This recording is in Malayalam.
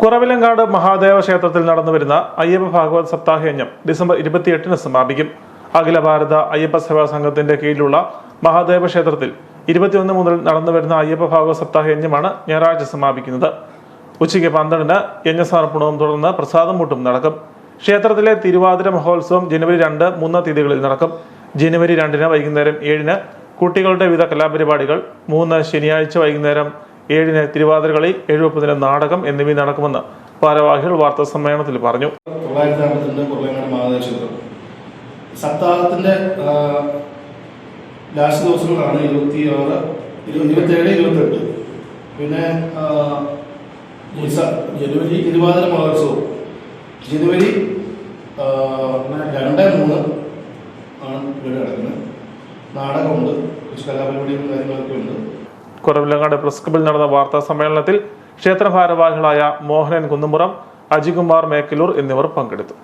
കുറവിലങ്ങാട് മഹാദേവ ക്ഷേത്രത്തിൽ നടന്നു വരുന്ന അയ്യപ്പ ഭാഗവത് സപ്താഹയജ്ഞം ഡിസംബർ ഇരുപത്തിയെട്ടിന് സമാപിക്കും. അഖില ഭാരത അയ്യപ്പ സേവാ സംഘത്തിന്റെ കീഴിലുള്ള മഹാദേവ ക്ഷേത്രത്തിൽ ഇരുപത്തിയൊന്ന് മുതൽ നടന്നു വരുന്ന അയ്യപ്പ ഭാഗവത് സപ്താഹയജ്ഞമാണ് ഞായറാഴ്ച സമാപിക്കുന്നത്. ഉച്ചയ്ക്ക് പന്ത്രണ്ടിന് യജ്ഞസമർപ്പണവും തുടർന്ന് പ്രസാദം മുട്ടും നടക്കും. ക്ഷേത്രത്തിലെ തിരുവാതിര മഹോത്സവം ജനുവരി രണ്ട് മൂന്ന് തീയതികളിൽ നടക്കും. ജനുവരി രണ്ടിന് വൈകുന്നേരം ഏഴിന് കുട്ടികളുടെ വിവിധ കലാപരിപാടികൾ മൂന്ന് ശനിയാഴ്ച വൈകുന്നേരം ഏഴിന് തിരുവാതിരകളി എഴുപത്തിന് നാടകം എന്നിവ നടക്കുമെന്ന് ഭാരവാഹികൾ വാർത്താ സമ്മേളനത്തിൽ പറഞ്ഞു. സപ്താഹത്തിന്റെ ലാസ്റ്റ് ദിവസങ്ങളാണ് ഇരുപത്തി ആറ് ഇരുപത്തേഴ് ഇരുപത്തെട്ട്. പിന്നെ ജനുവരി തിരുവാതിര മഹോത്സവം. ജനുവരി രണ്ട് മൂന്ന് ആണ് ഇവിടെ നടക്കുന്നത്. നാടകമുണ്ട് കലാപരിപാടികളും കാര്യങ്ങളൊക്കെ ഉണ്ട്. കുറവിലങ്ങാട് പ്രസ് ക്ലബിൽ നടന്ന വാർത്താ സമ്മേളനത്തിൽ ക്ഷേത്ര ഭാരവാഹികളായ മോഹനൻ കുന്നുമുറം അജികുമാർ മേക്കലൂർ എന്നിവർ പങ്കെടുത്തു.